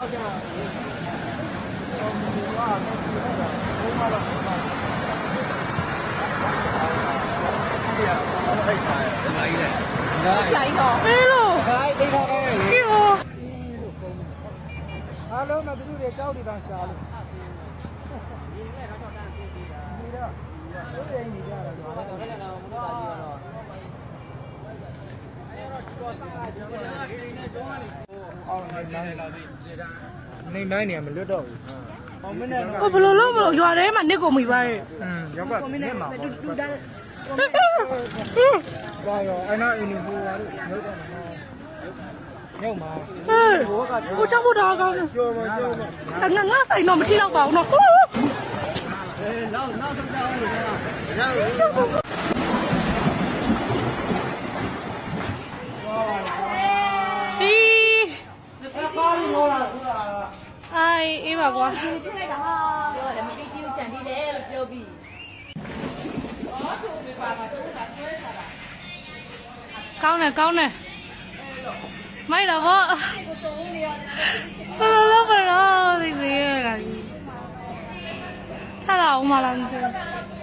အေးလို့ခိုင်းတိတ်ထားခဲ့လေကြည့်ဟောအားလုံးကသူတို့တွေကြောက်နေတာရှာလို့ဒီတော့တို့ရင်နေကြတာတော့အောင်နေနေ လာပြီနေနိုင်နေမလွတ်တော့ဘူးဟောမင်းနဲ့ဟိုဘယ်လိုလုပ်မလို့ရွာထဲမှာနစ်ကုန်ပြီပါရဲ့อืมရောက်ကမင်းမှာတူတူတန်းဘာရောအဲ့နာအင်းဘူပါလို့ရုပ်တော့မှာညောက်မှာဟေးကိုချောက်ဖို့တော့ကောင်းတယ်ကြောပါကြောပါငါငါဆိုင်တော့မထိတော့ပါဘူးနော်ဟိုးနောက်နောက်ဆုံးကြောင်းနေလားရ အေးအေးပါကွာဒီထွက်လိုက်တာဟာပြောရတယ်မပီတီကိုချန်တီးတယ်လို့ပြောပြီးဟောသူပြပါမှာသူကကျွဲစားတာကောင်းတယ်ကောင်းတယ်မိုက်တော့ဗောဘယ်လိုဘယ်လိုဒီစီရတာကြီးထားလာအောင်မလားမသိဘူး